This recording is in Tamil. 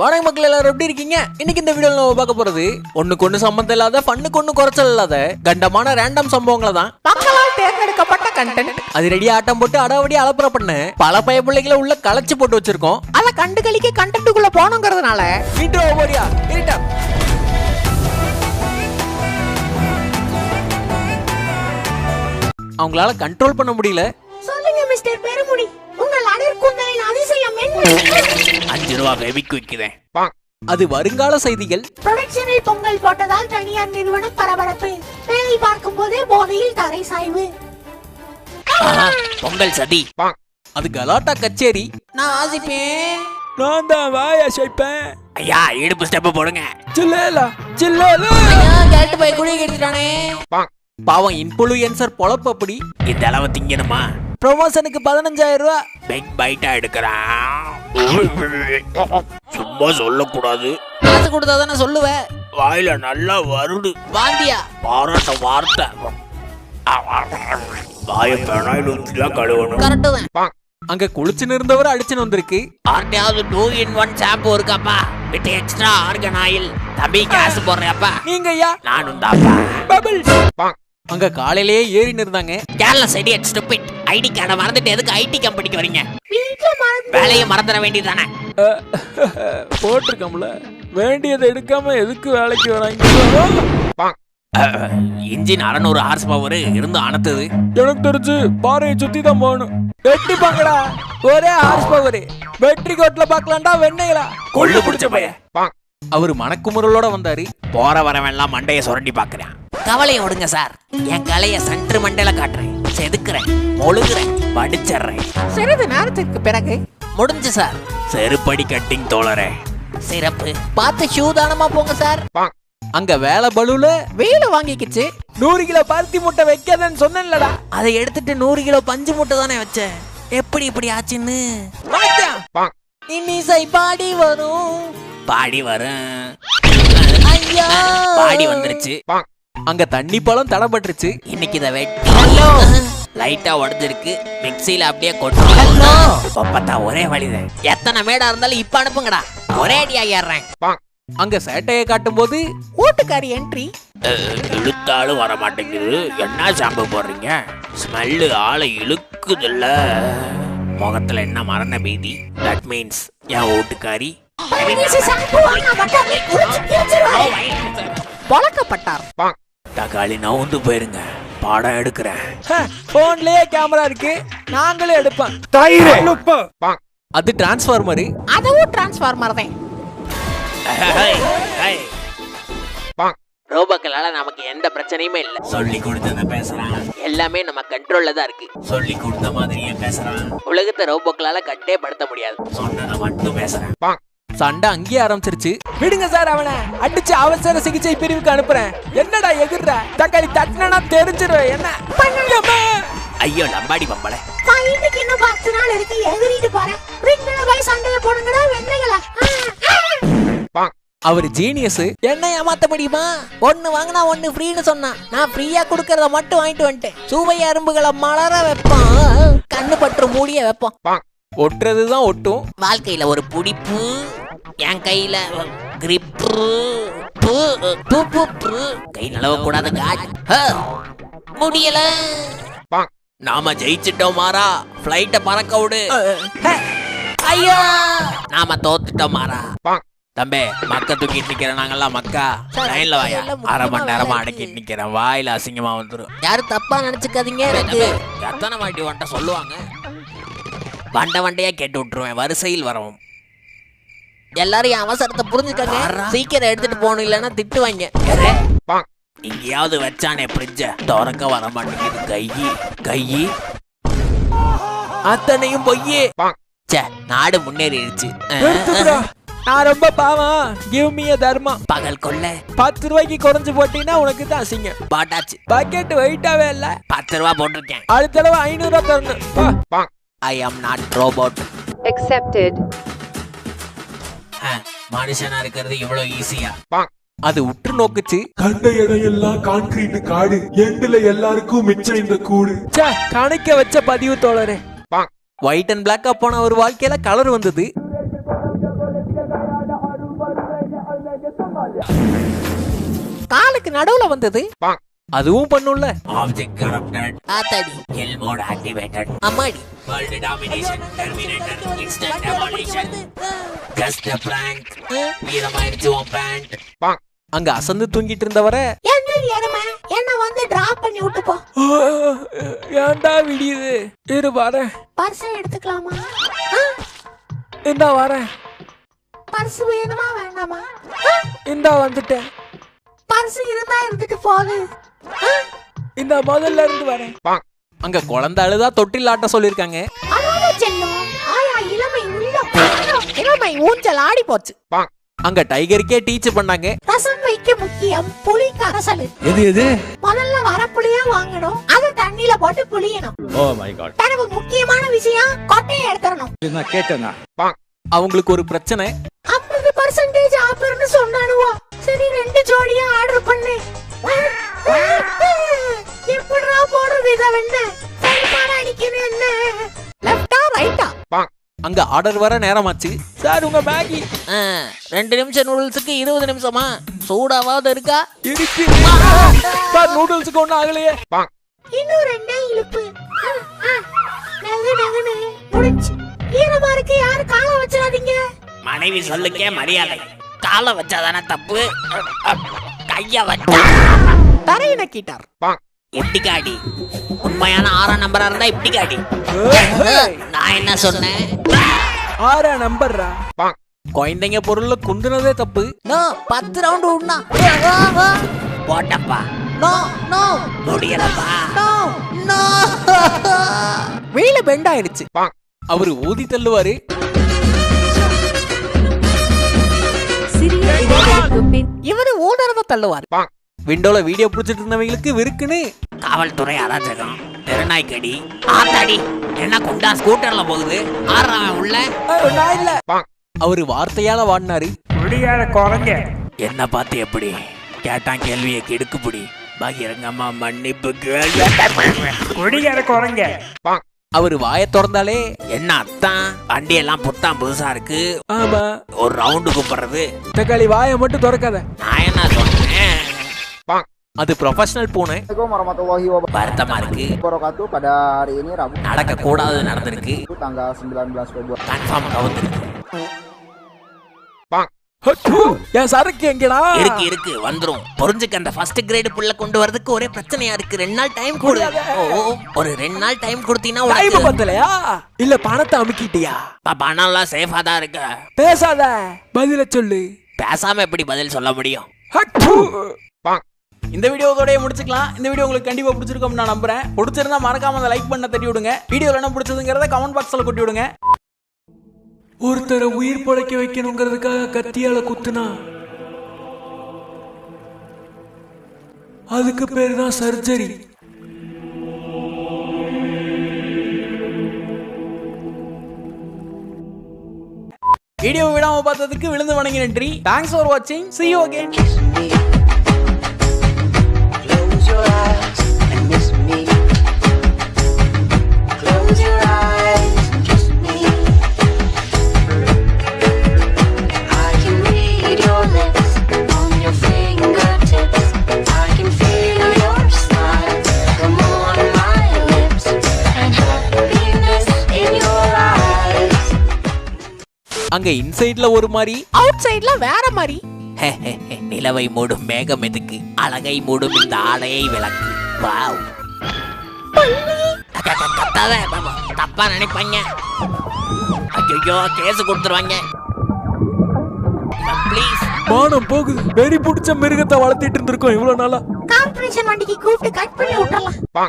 வணக்க மக்கள் எல்லாரும் எப்படி இருக்கீங்க? இன்னைக்கு இந்த வீடியோல நம்ம பார்க்க போறது ஒண்ணுக்கு ஒண்ணு சம்பந்தம் இல்லாத பண்ணுக்கு ஒண்ணு குறைச்சல் இல்லாத கண்டமான ரேண்டம் சம்பவங்களை தான். மக்களால் தேர்ந்தெடுக்கப்பட்ட கண்டென்ட் அது ரெடியா ஆட்டம் போட்டு அடாவடி அலப்புற பண்ண பல பய பிள்ளைகளை உள்ள களைச்சு போட்டு வச்சிருக்கோம். அத கண்டு கழிக்க கண்டென்ட்டுக்குள்ள போனோங்கிறதுனால இன்ட்ரோ போறியா இருட்டா. அவங்களால கண்ட்ரோல் பண்ண முடியல. சொல்லுங்க மிஸ்டர் பெருமுடி. உங்கள் அடற்குந்தலின் அதிசயம் என்ன? அஞ்சு ரூபா வெவிக்கு விற்கிறேன் அது வருங்கால செய்திகள். ப்ரொடக்ஷனில் பொங்கல் போட்டதால் தனியார் நிறுவனம் பரபரப்பு. வேலை பார்க்கும் போதே போதையில் தரை சாய்வு. பொங்கல் சதி. அது கலாட்டா கச்சேரி. நான் ஆசிப்பேன். நான் தான் வாய அசைப்பேன். ஐயா இடுப்பு ஸ்டெப் போடுங்க. சில்லேலா சில்லேலா. கேட்டு போய் குழி கெடுத்துட்டானே பாவம் இன்ஃபுளுயன்சர் பொழப்பு அப்படி. இந்த அளவு திங்கணுமா? ப்ரொமோஷனுக்கு பதினஞ்சாயிரம் ரூபா பிக் பைட்டா எடுக்கிறான். சும்மா சொல்லக்கூடாது. காசு கொடுத்தா தானே சொல்லுவேன் வாயில நல்லா வருடு வாந்தியா. பாராட்ட வார்த்தை. வாய பெனாயில் ஊற்றிலாம் கழுவணும். கரெக்டு தான் அங்க குளிச்சுன்னு இருந்தவர் அடிச்சுன்னு வந்திருக்கு. ஆர்டையாவது டூ இன் ஒன் ஷாம்பு இருக்காப்பா? With extra argan oil. தம்பி காசு போடுறேப்பா நீங்க ஐயா நானும் தாப்பா பபிள்ஸ் அங்க காலையிலேயே ஏறின்னு இருந்தாங்க. கேரளா சைடு ஸ்டூபிட் ஐடி கார்டை மறந்துட்டு எதுக்கு ஐடி கம்பெனிக்கு வரீங்க வேலையை மறந்துட வேண்டியதானே போட்டிருக்கோம்ல. வேண்டியதை எடுக்காம எதுக்கு வேலைக்கு வராங்க? இன்ஜின் அறநூறு ஹார்ஸ் பவர் இருந்து அணத்துது. எனக்கு தெரிஞ்சு பாறையை சுத்தி தான் போகணும். வெட்டி பாங்கடா ஒரே ஹார்ஸ் பவர் வெற்றி கோட்ல பாக்கலாம்டா வெண்ணைகளா கொள்ளு பிடிச்ச பைய அவர் மனக்குமுறலோட வந்தாரு. போற வரவெல்லாம் மண்டைய சுரண்டி பாக்குறேன் கவலையை விடுங்க சார். என் கலைய சென்ட்ரு மண்டையில காட்டுறேன். செதுக்குறேன். மொழுகுறேன். படிச்சிடுறேன் சிறிது நேரத்திற்கு பிறகு முடிஞ்சு சார். செருப்படி கட்டிங் தோழரே. சிறப்பு. பார்த்து ஷூ தானமா போங்க சார். அங்க வேலை பலுல வேலை வாங்கிக்கிச்சு. நூறு கிலோ பருத்தி முட்டை வைக்காதன்னு சொன்னேன்லடா. அதை எடுத்துட்டு நூறு கிலோ பஞ்சு மூட்டை தானே வச்சேன். எப்படி இப்படி ஆச்சுன்னு? இன்னிசை பாடி வரும். பாடி வரும். ஐயா. பாடி வந்துருச்சு. அங்க தண்ணி பழம் தடப்பட்டுருச்சு. இன்னைக்கு இதை வெட்டி லைட்டா உடஞ்சிருக்கு. மிக்ஸில அப்படியே கொட்டு ஒரே வழிதான் எத்தனை மேடா இருந்தாலும் இப்ப அனுப்புங்கடா. ஒரே அடி ஆகிடுறேன் அங்க சேட்டையை காட்டும் போது ஓட்டுக்காரி என்ட்ரி இழுத்தாலும் வர மாட்டேங்குது என்ன ஷாம்பு போடுறீங்க? ஸ்மெல்லு ஆளை இழுக்குதுல்ல. முகத்துல என்ன மரண பீதி? தட் மீன்ஸ் என் ஓட்டுக்காரி. பழக்கப்பட்டார். தக்காளி நவுந்து போயிருங்க. பாடம் எடுக்கிறேன். போன்லயே கேமரா இருக்கு. நாங்களே எடுப்போம். அது டிரான்ஸ்ஃபார்மர் அதுவும் டிரான்ஸ்ஃபார்மர் தான். ரோபோக்களால நமக்கு எந்த பிரச்சனையுமே இல்ல. சொல்லி கொடுத்தத பேசுறான். எல்லாமே நம்ம கண்ட்ரோல்ல தான் இருக்கு. சொல்லி கொடுத்த மாதிரியே பேசுறான். உலகத்தை ரோபோக்களால கட்டே படுத்த முடியாது. சொன்னதை மட்டும் பேசுறேன். சண்டை அங்கேயே ஆரம்பிச்சிருச்சு. விடுங்க சார் அவனை. அடிச்சு அவசர சிகிச்சை பிரிவுக்கு அனுப்புறேன். என்னடா எதிர்ற? தக்காளி தட்டினா தெரிஞ்சிருவேன் என்ன? பண்ணுங்கம்மா. ஐயோ லம்பாடி பம்பளை. இன்னைக்கு இன்னும் பத்து நாள் இருக்கு. எழுதிட்டு போறேன். ரிங்ல போய் சண்டையில போடுங்கடா. வெண்ணைகளா. அவர் ஜீனியஸ் என்ன ஏமாத்த முடியுமா? ஒன்னு வாங்கினா ஒன்னு ஃப்ரீன்னு சொன்னான் நான் ஃப்ரீயா கொடுக்கறத மட்டும் வாங்கிட்டு வந்துட்டேன். சுவை அரும்புகளை மலர வைப்பான். கண்ணு பற்று மூடிய வைப்பான். ஒட்டுறதுதான் ஒட்டும். வாழ்க்கையில ஒரு புடிப்பு என் கையில கிரிப்பு கை நலவ கூடாது முடியல. நாம ஜெயிச்சிட்டோம் மாறா. ஃப்ளைட்ட பறக்க விடு. ஐயா! நாம தோத்துட்டோம் மாறா. தம்பி மக்க தூக்கிட்டு நிக்கிறேன் நாங்கெல்லாம் மக்கா? லைன்ல வாயா. அரை மணி நேரமா அடக்கிட்டு நிக்கிறேன். வாயில அசிங்கமா வந்துரும். யாரும் தப்பா நினைச்சுக்காதீங்க எத்தனை வாட்டி வந்துட்ட சொல்லுவாங்க. வண்ட வண்டையா கேட்டு விட்டுருவேன். வரிசையில் வரவும். எல்லாரும் என் அவசரத்தை புரிஞ்சுக்கங்க. சீக்கிரம் எடுத்துட்டு போகணும் இல்லைன்னா திட்டுவாங்க? எங்கேயாவது வச்சானே பிரிட்ஜ திறக்க வர மாட்டேங்குது கையி கையி அத்தனையும் பொய்யே. ச்சே நாடு முன்னேறிடுச்சு. நான் ரொம்ப பாவம். கிவ் மீ தர்மம் பகல் கொள்ள. பத்து ரூபாய்க்கு குறைஞ்சு போட்டீங்கன்னா உனக்கு தான் அசிங்கம். பாட்டாச்சு. பக்கெட் வெயிட்டாவே இல்ல. பத்து ரூபா போட்டிருக்கேன். அடுத்த தடவை ஐநூறு ரூபா தரணும். ஐ ஆம் நாட் ரோபோட் Accepted. மனுஷனா இருக்கிறது இவ்வளவு ஈஸியா அது உற்று நோக்குச்சு. கண்ட இடம் எல்லாம் கான்கிரீட் காடு. எண்டுல எல்லாருக்கும் மிச்சம் இந்த கூடு. ச்சே, கணிக்க வச்ச பதிவு தோழரே. ஒயிட் அண்ட் பிளாக்கா போன ஒரு வாழ்க்கையில கலர் வந்தது. காலுக்கு நடுவுல வந்தது. அதுவும் பண்ணும்ல. ஆப்ஜெக்ட் கரப்டட் ஆத்தாடி. எல் மோட் ஆக்டிவேட்டட் அம்மாடி. World domination terminator instant demolition just a prank. வீரமாயிடுச்சு உன் பேண்ட் அங்க அசந்து தூங்கிட்டு இருந்தவரை. என்ன வந்து டிராப் பண்ணி விட்டு போ. ஏன்டா விடியுது? இரு வரேன் பர்ஸை எடுத்துக்கலாமா? இந்தா வரேன் பர்ஸ் வேணுமா வேண்டாமா? இந்தா வந்துட்டேன். பர்ஸ் இருந்தா இருந்துட்டு போகுது? இந்த முதல்ல இருந்து வரேன். அங்க குழந்தை அழுதா தொட்டில் ஆட்ட சொல்லிருக்காங்க இளமை ஊஞ்சல் ஆடி போச்சு. அங்க டைகருக்கே டீச் பண்ணாங்க. ரசம் வைக்க முக்கியம் புளி கரசலு எது எது? முதல்ல வர புளியா வாங்கணும் அதை தண்ணியில போட்டு புளியணும். ஓ மை காட் பிறகு முக்கியமான விஷயம் கொட்டையை எடுத்துடணும். இது நான் கேட்டேனா? அவங்களுக்கு ஒரு பிரச்சனை. ஐம்பது பர்சன்டேஜ் ஆஃபர்னு சொன்னானுவோ. சரி ரெண்டு ஜோடியா ஆர்டர் பண்ணு. எப்படிடா போடுறது இத வெண்ண? சரிமான அடிக்கணும் என்ன? லெஃப்டா ரைட்டா அங்க ஆர்டர் வர நேரமாச்சு. சார் உங்க மேகி. ஆ, ரெண்டு நிமிஷம் நூடுல்ஸுக்கு இருபது நிமிஷமா? சூடாவாவது இருக்கா? இருக்கு சார் நூடுல்ஸுக்கு ஒண்ணும் ஆகலையே. இன்னும் ரெண்டே இழுப்பு. நகு முடிச்சு ஈரமா இருக்கு யாரு கால வச்சிடாதீங்க? மனைவி சொல்லுக்கே மரியாதை. காலை வச்சாதானே தப்பு? கைய வச்சா தரையை நக்கிட்டார் இப்படி காடி உண்மையான ஆறாம் நம்பரா இருந்தா இப்படி காடி நான் என்ன சொன்னேன்? நம்பர்ரா. குழந்தைங்க பொருள்ல குந்துனதே தப்பு. நோ பத்து ரவுண்ட் போட்டப்பா. No no. முடியலப்பா. No no. வீல பெண்ட் ஆயிடுச்சு. அவரு ஊதி தள்ளுவாரு. சிறிய தள்ளுவாரு. விண்டோல வீடியோ புடிச்சிட்டு இருந்தவங்களுக்கு விருக்குன்னு காவல்துறை அராஜகம் தெருநாய்க்கடி ஆத்தாடி என்ன குண்டா ஸ்கூட்டர்ல போகுது? ஆறான் உள்ள. நான் இல்ல. அவரு வார்த்தையால வாடினாரு. குடியார குறைங்க என்ன பார்த்து எப்படி? கேட்டான் கேள்வியை கெடுக்குப்படி. பகிரங்கம்மா மன்னிப்பு கேள்வி குடியார குறைங்க அவரு வாயை திறந்தாலே என்ன அத்தான் வண்டி எல்லாம் புத்தாம் புதுசா இருக்கு. ஆமா. ஒரு ரவுண்டு கூப்பிடுறது. தக்காளி வாயை மட்டும் திறக்காத. நான் என்ன சொன்னேன் அது ப்ரொஃபஷனல் பூனை. வருத்தமா இருக்கு. Pada hari ini Rabu நடக்க கூடாது நடந்திருக்கு. tanggal 19 Februari. கன்ஃபார்ம் கவுந்திருக்கு ஹட்டு, என் சரக்கு எங்கடா? இருக்கு இருக்கு. வந்துரும். புரிஞ்சுக்க அந்த ஃபர்ஸ்ட் கிரேடு புள்ள கொண்டு வரதுக்கு ஒரே பிரச்சனையா இருக்கு. ரெண்டு நாள் டைம் கொடு. ஓ ஒரு ரெண்டு நாள் டைம் கொடுத்தீங்கன்னா டைம் உனக்கு பத்தலையா? இல்ல பணத்தை அமுக்கிட்டியா? ப- பணம்லாம் சேஃபா தான் இருக்கு. பேசாத. பதில சொல்லு. பேசாம எப்படி பதில் சொல்ல முடியும்? ஹட்டு. இந்த வீடியோ இதோடய முடிச்சுக்கலாம். இந்த வீடியோ உங்களுக்கு கண்டிப்பா பிடிச்சிருக்கும் நான் நம்புறேன். பிடிச்சிருந்தா மறக்காம அந்த லைக் பண்ண தட்டி விடுங்க. வீடியோல என்ன பிடிச்சதுங்கிறத கமெண்ட் பாக்ஸ்ல கொட்டி விடுங்க. ஒருத்தரை உயிர் பழைக்க வைக்கணுங்கிறதுக்காக கத்தியால குத்துனா? அதுக்கு பேர் தான் சர்ஜரி. வீடியோ விடாம பார்த்ததுக்கு விழுந்து வணங்கி நன்றி. தேங்க்ஸ் ஃபார் வாட்சிங் see you again. அங்க இன்சைட்ல ஒரு மாதிரி. அவுட் சைடுல வேற மாதிரி. நிலவை மூடும் மேகம் எதுக்கு? அழகை மூடும் இந்த ஆடையை விளக்கு. வாவ். தப்பா நினைப்பாங்க. ஐயோ கேஸ் கொடுத்துருவாங்க. ப்ளீஸ் மானம் போகுது. வெறி பிடிச்ச மிருகத்தை வளர்த்திட்டு இருந்திருக்கோம் இவ்வளவு நாளா. கார்பரேஷன் வண்டிக்கு கூப்பிட்டு கட் பண்ணி விட்டுறலாம்.